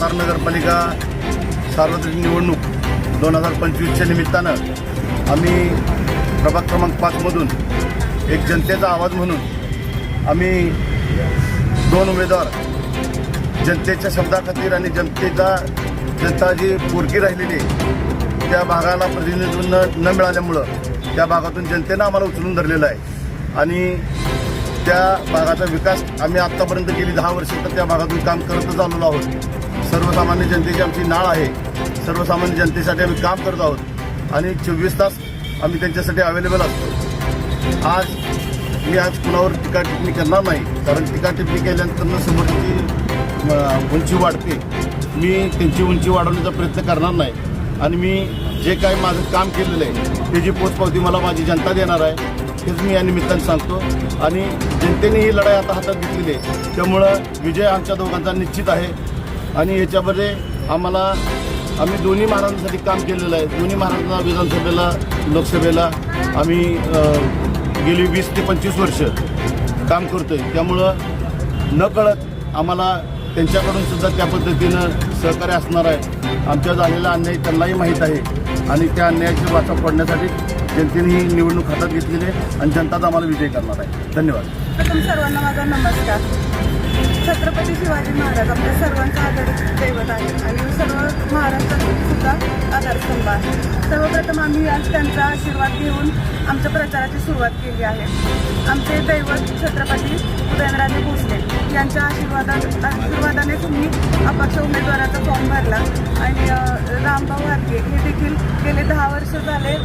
महानगरपालिका सार्वत्रिक निवडणूक दोन हजार पंचवीसच्या निमित्तानं आम्ही प्रभाग क्रमांक पाचमधून एक जनतेचा आवाज म्हणून आम्ही दोन उमेदवार जनतेच्या शब्दाखातीर आणि जनतेचा जनता जी पोरकी राहिलेली आहे त्या भागाला प्रतिनिधित्व न न मिळाल्यामुळं त्या भागातून जनतेनं आम्हाला उचलून धरलेलं आहे. आणि त्या भागाचा विकास आम्ही आत्तापर्यंत गेली दहा वर्ष तर त्या भागातून काम करतच आलेलो आहोत. सर्वसामान्य जनतेची आमची नाळ आहे. सर्वसामान्य जनतेसाठी आम्ही काम करत आहोत. आणि चोवीस तास आम्ही त्यांच्यासाठी अवेलेबल असतो. आज मी आज कुणावर टीका टिप्पणी करणार नाही. कारण टीका टिप्पणी केल्यानंतर समोरची उंची वाढते. मी त्यांची उंची वाढवण्याचा प्रयत्न करणार नाही. आणि मी जे काही माझं काम केलेलं आहे त्याची पोचपावती मला माझी जनता देणार आहे हेच मी या निमित्ताने सांगतो. आणि जनतेने ही लढाई आता हातात घेतलेली आहे. त्यामुळं विजय आमच्या दोघांचा निश्चित आहे. आणि याच्यामध्ये आम्हाला आम्ही दोन्ही महाराजांसाठी काम केलेलं आहे. दोन्ही महाराजांना विधानसभेला लोकसभेला आम्ही गेली वीस ते पंचवीस वर्ष काम करतोय. त्यामुळं न कळत आम्हाला त्यांच्याकडून सुद्धा त्या पद्धतीनं सहकार्य असणार आहे. आमच्या झालेला अन्याय त्यांनाही माहीत आहे. आणि त्या अन्यायाची वाचा फोडण्यासाठी जनतेने ही निवडणूक हातात घेतलेली आहे आणि जनताच आम्हाला विजय करणार आहे. धन्यवाद. सर्वांना माझा नमस्कार. छत्रपती शिवाजी महाराज आपल्या सर्वांचा आदर दैवत आहे. आणि सर्व महाराष्ट्रात सुद्धा आधारस्तंभ आहे. सर्वप्रथम आम्ही आज त्यांचा आशीर्वाद घेऊन आमच्या प्रचाराची सुरुवात केली आहे. आमचे दैवत छत्रपती उदयनराजे भोसले यांच्या आशीर्वादा आशीर्वादाने तुम्ही अपक्ष उमेदवाराचा फॉर्म भरला. आणि रामभाऊ हारगे हे देखील गेले दहा वर्ष झाले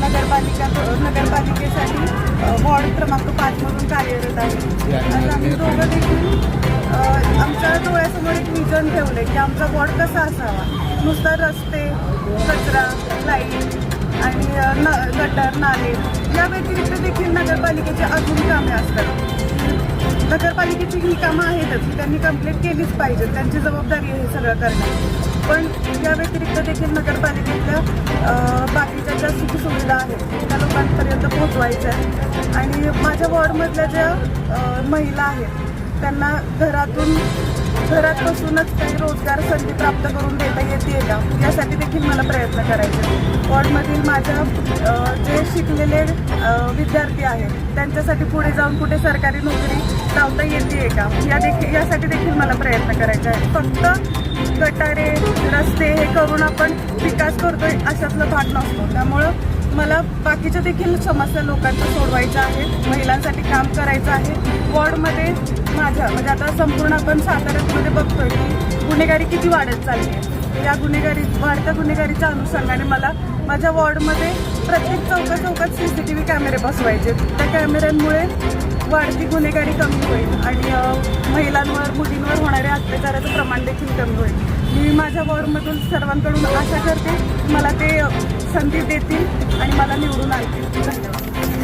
नगरपालिका नगरपालिकेसाठी वॉर्ड क्रमांक पाचमधून कार्यरत आहे आम्ही दोघं देखील आमच्या डोळ्यासमोर एक विजन आहे की आमचा वॉर्ड कसा असावा? नुसता रस्ते कचरा लाइट आणि न गटर नाले या व्यतिरिक्त देखील नगरपालिकेची अजून कामे असतात. नगरपालिकेची ही कामं आहेतच त्यांनी कंप्लीट केलीच पाहिजे त्यांची जबाबदारी आहे हे सगळं करणं पण या व्यतिरिक्त देखील नगरपालिकेतल्या बाकीच्या ज्या सुखसुविधा आहेत त्या लोकांपर्यंत पोहोचवायच्या आहेत. आणि माझ्या वॉर्डमधल्या ज्या महिला आहेत त्यांना घरातून घरात बसूनच काही रोजगार संधी प्राप्त करून देता येते का? यासाठी देखील मला प्रयत्न करायचे वॉर्डमधील माझ्या जे शिकलेले विद्यार्थी आहेत त्यांच्यासाठी पुढे जाऊन कुठे सरकारी नोकरी लावता येते का? या देखील यासाठी देखील मला प्रयत्न करायचे आहे फक्त गटारे रस्ते हे करून आपण विकास करतोय अशातला भाग नसतो. त्यामुळं मला बाकीच्या देखील समस्या लोकांच्या सोडवायच्या आहेत. महिलांसाठी काम करायचं आहे. वॉर्डमध्ये माझ्या म्हणजे आता संपूर्ण आपण साताऱ्यामध्ये बघतोय की गुन्हेगारी किती वाढत चालली आहे. या गुन्हेगारी वाढत्या गुन्हेगारीच्या अनुषंगाने मला माझ्या वॉर्डमध्ये प्रत्येक चौका चौकात सी सी टी व्ही कॅमेरे बसवायचे. त्या कॅमेऱ्यांमुळे वाढती गुन्हेगारी कमी होईल आणि महिलांवर मुलींवर होणाऱ्या अत्याचाराचं प्रमाण देखील कमी होईल. मी माझ्या वॉर्डमधून सर्वांकडून आशा करते मला ते संधी देतील आणि मला निवडून आणतील. धन्यवाद.